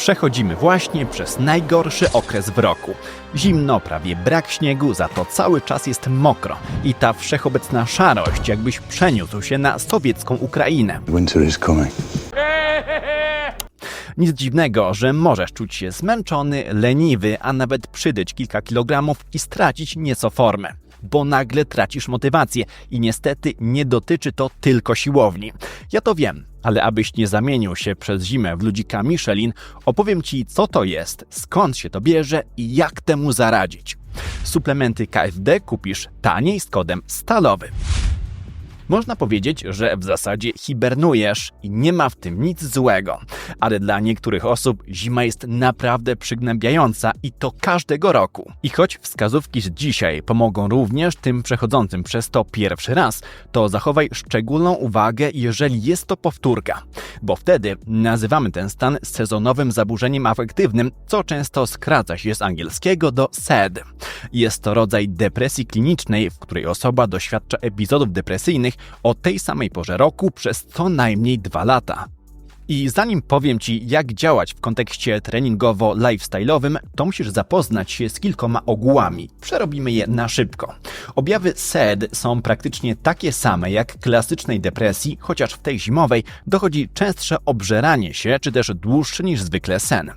Przechodzimy właśnie przez najgorszy okres w roku. Zimno, prawie brak śniegu, za to cały czas jest mokro. I ta wszechobecna szarość, jakbyś przeniósł się na sowiecką Ukrainę. Winter is coming. Nic dziwnego, że możesz czuć się zmęczony, leniwy, a nawet przydyć kilka kilogramów i stracić nieco formę. Bo nagle tracisz motywację i niestety nie dotyczy to tylko siłowni. Ja to wiem, ale abyś nie zamienił się przez zimę w ludzika Michelin, opowiem Ci co to jest, skąd się to bierze i jak temu zaradzić. Suplementy KFD kupisz taniej z kodem stalowy. Można powiedzieć, że w zasadzie hibernujesz i nie ma w tym nic złego. Ale dla niektórych osób zima jest naprawdę przygnębiająca i to każdego roku. I choć wskazówki z dzisiaj pomogą również tym przechodzącym przez to pierwszy raz, to zachowaj szczególną uwagę, jeżeli jest to powtórka. Bo wtedy nazywamy ten stan sezonowym zaburzeniem afektywnym, co często skraca się z angielskiego do SAD. Jest to rodzaj depresji klinicznej, w której osoba doświadcza epizodów depresyjnych o tej samej porze roku przez co najmniej dwa lata. I zanim powiem Ci, jak działać w kontekście treningowo-lifestyle'owym, to musisz zapoznać się z kilkoma ogółami. Przerobimy je na szybko. Objawy SED są praktycznie takie same jak klasycznej depresji, chociaż w tej zimowej dochodzi częstsze obżeranie się, czy też dłuższy niż zwykle sen.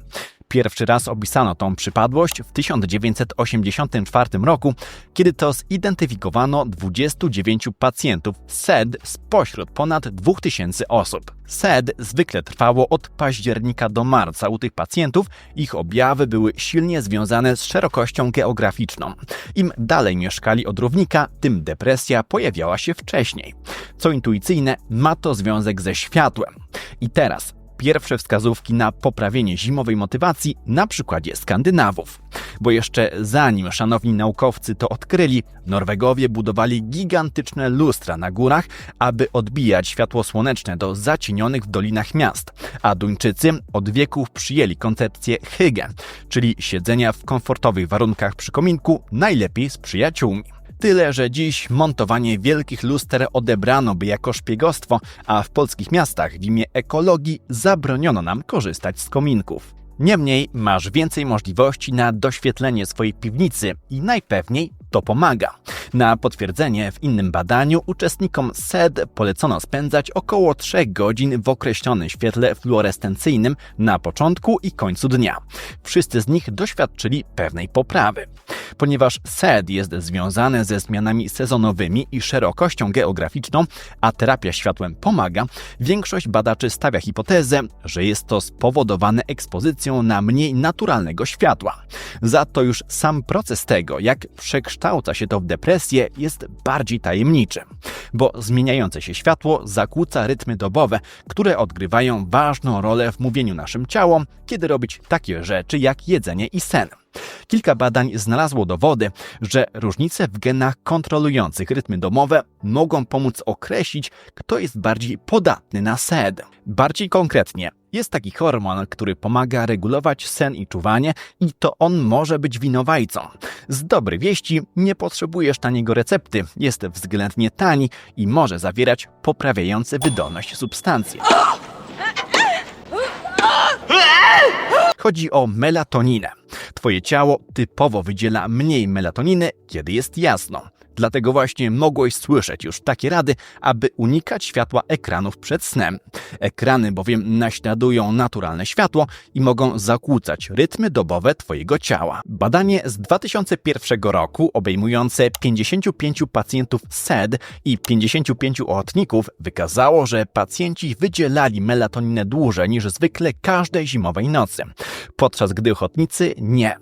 Pierwszy raz opisano tą przypadłość w 1984 roku, kiedy to zidentyfikowano 29 pacjentów SED spośród ponad 2000 osób. SED zwykle trwało od października do marca u tych pacjentów. Ich objawy były silnie związane z szerokością geograficzną. Im dalej mieszkali od równika, tym depresja pojawiała się wcześniej. Co intuicyjne, ma to związek ze światłem. I teraz pierwsze wskazówki na poprawienie zimowej motywacji na przykładzie Skandynawów. Bo jeszcze zanim szanowni naukowcy to odkryli, Norwegowie budowali gigantyczne lustra na górach, aby odbijać światło słoneczne do zacienionych w dolinach miast. A Duńczycy od wieków przyjęli koncepcję hygge, czyli siedzenia w komfortowych warunkach przy kominku, najlepiej z przyjaciółmi. Tyle, że dziś montowanie wielkich luster odebrano by jako szpiegostwo, a w polskich miastach w imię ekologii zabroniono nam korzystać z kominków. Niemniej masz więcej możliwości na doświetlenie swojej piwnicy i najpewniej to pomaga. Na potwierdzenie w innym badaniu uczestnikom SED polecono spędzać około 3 godzin w określonym świetle fluorescencyjnym na początku i końcu dnia. Wszyscy z nich doświadczyli pewnej poprawy. Ponieważ SED jest związane ze zmianami sezonowymi i szerokością geograficzną, a terapia światłem pomaga, większość badaczy stawia hipotezę, że jest to spowodowane ekspozycją na mniej naturalnego światła. Za to już sam proces tego, jak przekształca się to w depresję, jest bardziej tajemniczy, bo zmieniające się światło zakłóca rytmy dobowe, które odgrywają ważną rolę w mówieniu naszym ciałom, kiedy robić takie rzeczy jak jedzenie i sen. Kilka badań znalazło dowody, że różnice w genach kontrolujących rytmy domowe mogą pomóc określić, kto jest bardziej podatny na SED. Bardziej konkretnie, jest taki hormon, który pomaga regulować sen i czuwanie, i to on może być winowajcą. Z dobrej wieści nie potrzebujesz taniego recepty, jest względnie tani i może zawierać poprawiające wydolność substancje. Chodzi o melatoninę. Twoje ciało typowo wydziela mniej melatoniny, kiedy jest jasno. Dlatego właśnie mogłeś słyszeć już takie rady, aby unikać światła ekranów przed snem. Ekrany bowiem naśladują naturalne światło i mogą zakłócać rytmy dobowe Twojego ciała. Badanie z 2001 roku obejmujące 55 pacjentów SED i 55 ochotników wykazało, że pacjenci wydzielali melatoninę dłużej niż zwykle każdej zimowej nocy, podczas gdy ochotnicy nie.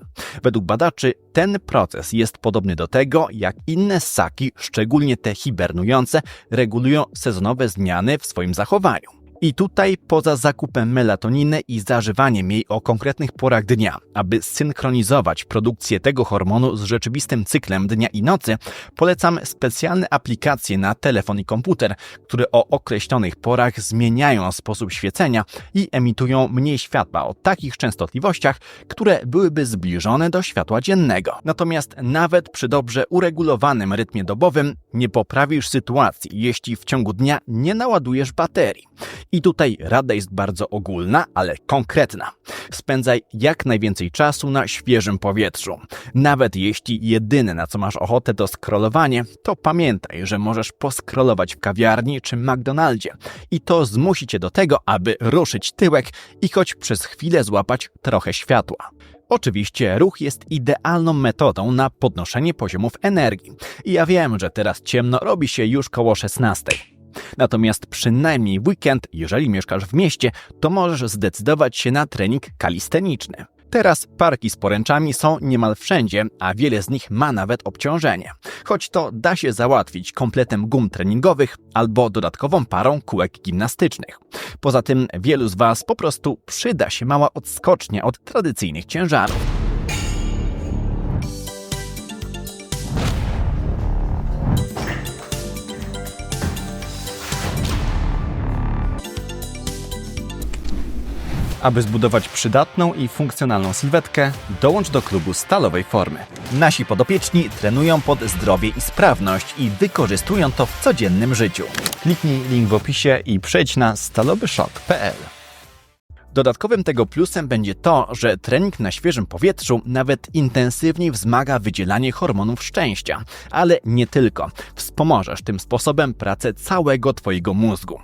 Według badaczy ten proces jest podobny do tego, jak inne ssaki, szczególnie te hibernujące, regulują sezonowe zmiany w swoim zachowaniu. I tutaj poza zakupem melatoniny i zażywaniem jej o konkretnych porach dnia, aby synchronizować produkcję tego hormonu z rzeczywistym cyklem dnia i nocy, polecam specjalne aplikacje na telefon i komputer, które o określonych porach zmieniają sposób świecenia i emitują mniej światła o takich częstotliwościach, które byłyby zbliżone do światła dziennego. Natomiast nawet przy dobrze uregulowanym rytmie dobowym nie poprawisz sytuacji, jeśli w ciągu dnia nie naładujesz baterii. I tutaj rada jest bardzo ogólna, ale konkretna. Spędzaj jak najwięcej czasu na świeżym powietrzu. Nawet jeśli jedyne na co masz ochotę to scrollowanie, to pamiętaj, że możesz poskrolować w kawiarni czy McDonaldzie i to zmusi cię do tego, aby ruszyć tyłek i choć przez chwilę złapać trochę światła. Oczywiście ruch jest idealną metodą na podnoszenie poziomów energii. I ja wiem, że teraz ciemno robi się już koło 16. Natomiast przynajmniej weekend, jeżeli mieszkasz w mieście, to możesz zdecydować się na trening kalisteniczny. Teraz parki z poręczami są niemal wszędzie, a wiele z nich ma nawet obciążenie. Choć to da się załatwić kompletem gum treningowych albo dodatkową parą kółek gimnastycznych. Poza tym wielu z Was po prostu przyda się mała odskocznia od tradycyjnych ciężarów. Aby zbudować przydatną i funkcjonalną sylwetkę, dołącz do klubu stalowej formy. Nasi podopieczni trenują pod zdrowie i sprawność i wykorzystują to w codziennym życiu. Kliknij link w opisie i przejdź na stalowyszok.pl. Dodatkowym tego plusem będzie to, że trening na świeżym powietrzu nawet intensywniej wzmaga wydzielanie hormonów szczęścia, ale nie tylko. Wspomożesz tym sposobem pracę całego Twojego mózgu.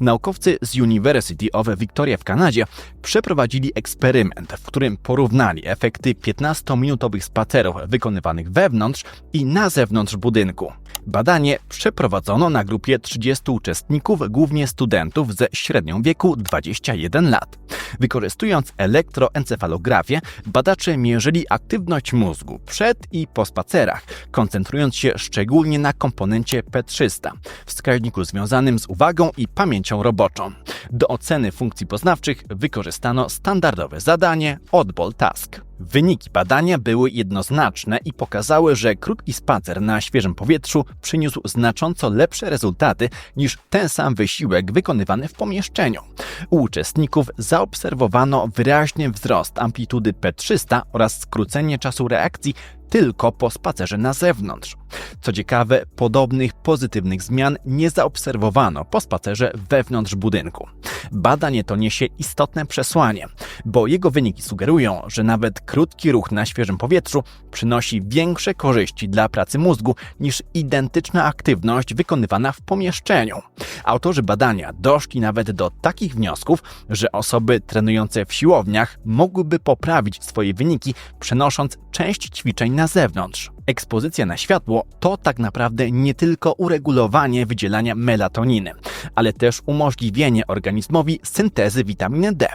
Naukowcy z University of Victoria w Kanadzie przeprowadzili eksperyment, w którym porównali efekty 15-minutowych spacerów wykonywanych wewnątrz i na zewnątrz budynku. Badanie przeprowadzono na grupie 30 uczestników, głównie studentów ze średnią wieku 21 lat. Wykorzystując elektroencefalografię, badacze mierzyli aktywność mózgu przed i po spacerach, koncentrując się szczególnie na komponencie P300, wskaźniku związanym z uwagą i pamięcią roboczą. Do oceny funkcji poznawczych wykorzystano standardowe zadanie Oddball Task. Wyniki badania były jednoznaczne i pokazały, że krótki spacer na świeżym powietrzu przyniósł znacząco lepsze rezultaty niż ten sam wysiłek wykonywany w pomieszczeniu. U uczestników zaobserwowano wyraźny wzrost amplitudy P300 oraz skrócenie czasu reakcji tylko po spacerze na zewnątrz. Co ciekawe, podobnych pozytywnych zmian nie zaobserwowano po spacerze wewnątrz budynku. Badanie to niesie istotne przesłanie, bo jego wyniki sugerują, że nawet krótki ruch na świeżym powietrzu przynosi większe korzyści dla pracy mózgu niż identyczna aktywność wykonywana w pomieszczeniu. Autorzy badania doszli nawet do takich wniosków, że osoby trenujące w siłowniach mogłyby poprawić swoje wyniki, przenosząc część ćwiczeń na zewnątrz. Ekspozycja na światło to tak naprawdę nie tylko uregulowanie wydzielania melatoniny, ale też umożliwienie organizmowi syntezy witaminy D.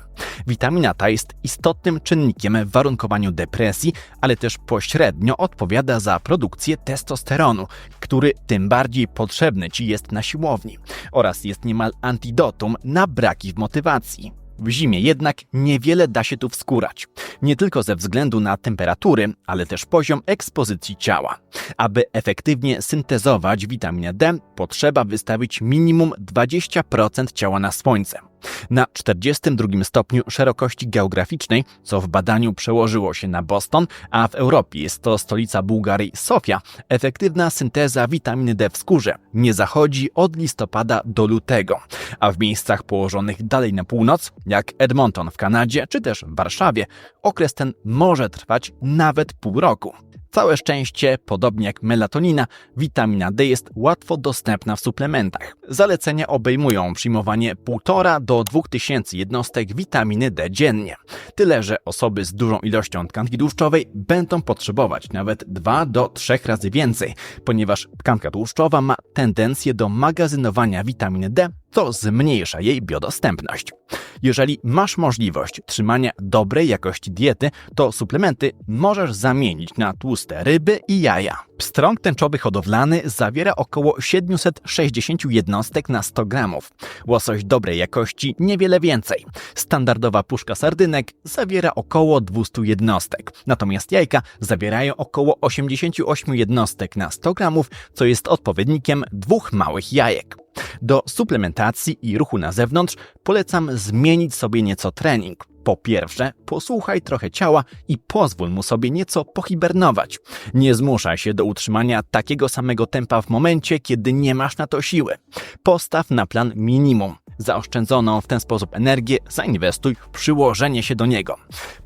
Witamina ta jest istotnym czynnikiem w warunkowaniu depresji, ale też pośrednio odpowiada za produkcję testosteronu, który tym bardziej potrzebny ci jest na siłowni oraz jest niemal antidotum na braki w motywacji. W zimie jednak niewiele da się tu wskórać. Nie tylko ze względu na temperatury, ale też poziom ekspozycji ciała. Aby efektywnie syntezować witaminę D, potrzeba wystawić minimum 20% ciała na słońce. Na 42 stopniu szerokości geograficznej, co w badaniu przełożyło się na Boston, a w Europie jest to stolica Bułgarii Sofia, efektywna synteza witaminy D w skórze nie zachodzi od listopada do lutego, a w miejscach położonych dalej na północ, jak Edmonton w Kanadzie czy też w Warszawie, okres ten może trwać nawet pół roku. Całe szczęście, podobnie jak melatonina, witamina D jest łatwo dostępna w suplementach. Zalecenia obejmują przyjmowanie 1,5 do 2000 jednostek witaminy D dziennie. Tyle, że osoby z dużą ilością tkanki tłuszczowej będą potrzebować nawet 2 do 3 razy więcej, ponieważ tkanka tłuszczowa ma tendencję do magazynowania witaminy D to zmniejsza jej biodostępność. Jeżeli masz możliwość trzymania dobrej jakości diety, to suplementy możesz zamienić na tłuste ryby i jaja. Pstrąg tęczowy hodowlany zawiera około 760 jednostek na 100 gramów. Łosoś dobrej jakości niewiele więcej. Standardowa puszka sardynek zawiera około 200 jednostek. Natomiast jajka zawierają około 88 jednostek na 100 gramów, co jest odpowiednikiem dwóch małych jajek. Do suplementacji i ruchu na zewnątrz polecam zmienić sobie nieco trening. Po pierwsze, posłuchaj trochę ciała i pozwól mu sobie nieco pohibernować. Nie zmuszaj się do utrzymania takiego samego tempa w momencie, kiedy nie masz na to siły. Postaw na plan minimum. Zaoszczędzoną w ten sposób energię zainwestuj w przyłożenie się do niego.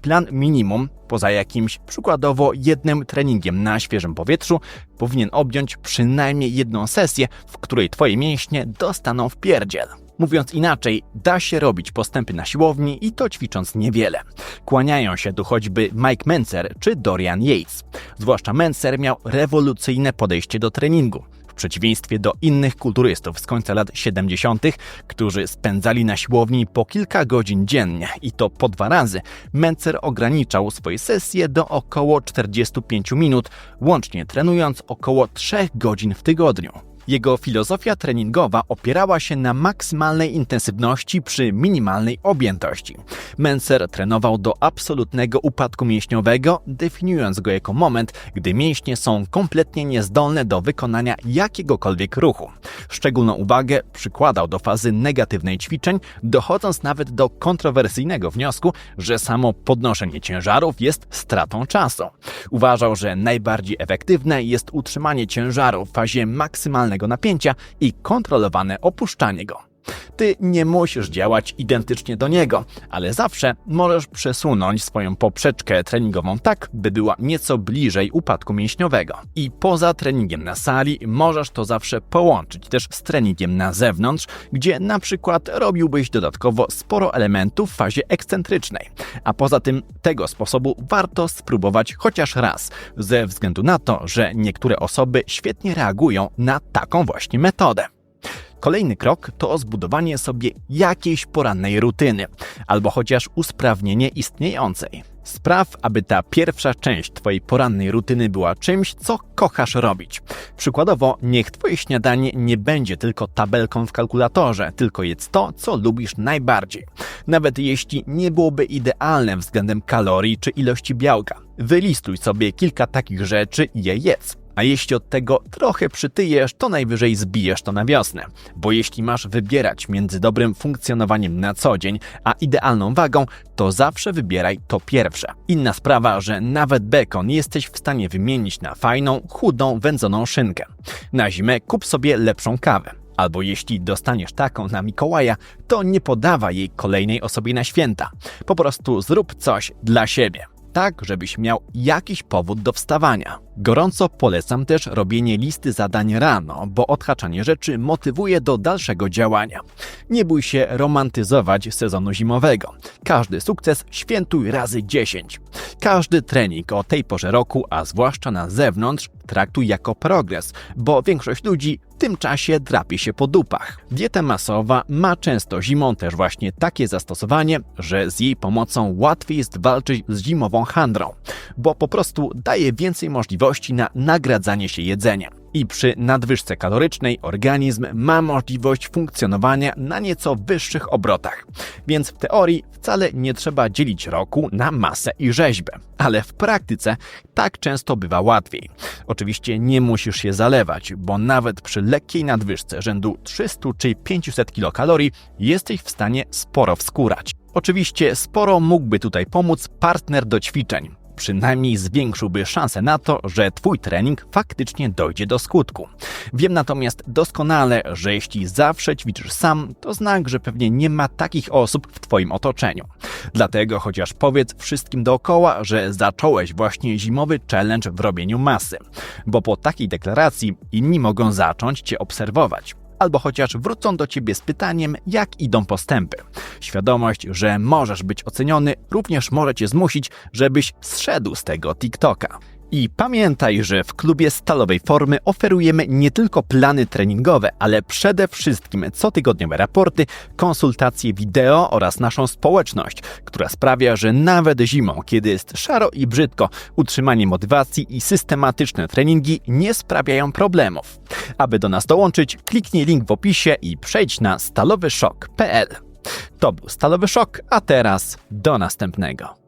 Plan minimum, poza jakimś przykładowo jednym treningiem na świeżym powietrzu, powinien objąć przynajmniej jedną sesję, w której twoje mięśnie dostaną w pierdziel. Mówiąc inaczej, da się robić postępy na siłowni i to ćwicząc niewiele. Kłaniają się tu choćby Mike Mencer czy Dorian Yates. Zwłaszcza Mencer miał rewolucyjne podejście do treningu. Przeciwieństwie do innych kulturystów z końca lat 70., którzy spędzali na siłowni po kilka godzin dziennie i to po dwa razy, Mencer ograniczał swoje sesje do około 45 minut, łącznie trenując około 3 godzin w tygodniu. Jego filozofia treningowa opierała się na maksymalnej intensywności przy minimalnej objętości. Menser trenował do absolutnego upadku mięśniowego, definiując go jako moment, gdy mięśnie są kompletnie niezdolne do wykonania jakiegokolwiek ruchu. Szczególną uwagę przykładał do fazy negatywnej ćwiczeń, dochodząc nawet do kontrowersyjnego wniosku, że samo podnoszenie ciężarów jest stratą czasu. Uważał, że najbardziej efektywne jest utrzymanie ciężaru w fazie maksymalnego napięcia i kontrolowane opuszczanie go. Ty nie musisz działać identycznie do niego, ale zawsze możesz przesunąć swoją poprzeczkę treningową tak, by była nieco bliżej upadku mięśniowego. I poza treningiem na sali możesz to zawsze połączyć też z treningiem na zewnątrz, gdzie na przykład robiłbyś dodatkowo sporo elementów w fazie ekscentrycznej. A poza tym tego sposobu warto spróbować chociaż raz, ze względu na to, że niektóre osoby świetnie reagują na taką właśnie metodę. Kolejny krok to zbudowanie sobie jakiejś porannej rutyny, albo chociaż usprawnienie istniejącej. Spraw, aby ta pierwsza część Twojej porannej rutyny była czymś, co kochasz robić. Przykładowo, niech Twoje śniadanie nie będzie tylko tabelką w kalkulatorze, tylko jedz to, co lubisz najbardziej. Nawet jeśli nie byłoby idealne względem kalorii czy ilości białka. Wylistuj sobie kilka takich rzeczy i je jedz. A jeśli od tego trochę przytyjesz, to najwyżej zbijesz to na wiosnę. Bo jeśli masz wybierać między dobrym funkcjonowaniem na co dzień, a idealną wagą, to zawsze wybieraj to pierwsze. Inna sprawa, że nawet bekon jesteś w stanie wymienić na fajną, chudą, wędzoną szynkę. Na zimę kup sobie lepszą kawę. Albo jeśli dostaniesz taką na Mikołaja, to nie podawaj jej kolejnej osobie na święta. Po prostu zrób coś dla siebie tak, żebyś miał jakiś powód do wstawania. Gorąco polecam też robienie listy zadań rano, bo odhaczanie rzeczy motywuje do dalszego działania. Nie bój się romantyzować sezonu zimowego. Każdy sukces świętuj razy 10. Każdy trening o tej porze roku, a zwłaszcza na zewnątrz, traktuj jako progres, bo większość ludzi w tym czasie drapie się po dupach. Dieta masowa ma często zimą też właśnie takie zastosowanie, że z jej pomocą łatwiej jest walczyć z zimową handrą, bo po prostu daje więcej możliwości na nagradzanie się jedzeniem. I przy nadwyżce kalorycznej organizm ma możliwość funkcjonowania na nieco wyższych obrotach. Więc w teorii wcale nie trzeba dzielić roku na masę i rzeźbę. Ale w praktyce tak często bywa łatwiej. Oczywiście nie musisz się zalewać, bo nawet przy lekkiej nadwyżce rzędu 300 czy 500 kilokalorii jesteś w stanie sporo wskórać. Oczywiście sporo mógłby tutaj pomóc partner do ćwiczeń przynajmniej zwiększyłby szanse na to, że Twój trening faktycznie dojdzie do skutku. Wiem natomiast doskonale, że jeśli zawsze ćwiczysz sam, to znak, że pewnie nie ma takich osób w Twoim otoczeniu. Dlatego chociaż powiedz wszystkim dookoła, że zacząłeś właśnie zimowy challenge w robieniu masy, bo po takiej deklaracji inni mogą zacząć Cię obserwować albo chociaż wrócą do ciebie z pytaniem, jak idą postępy. Świadomość, że możesz być oceniony, również może cię zmusić, żebyś zszedł z tego TikToka. I pamiętaj, że w klubie stalowej formy oferujemy nie tylko plany treningowe, ale przede wszystkim cotygodniowe raporty, konsultacje wideo oraz naszą społeczność, która sprawia, że nawet zimą, kiedy jest szaro i brzydko, utrzymanie motywacji i systematyczne treningi nie sprawiają problemów. Aby do nas dołączyć, kliknij link w opisie i przejdź na stalowyszok.pl. To był Stalowy Szok, a teraz do następnego.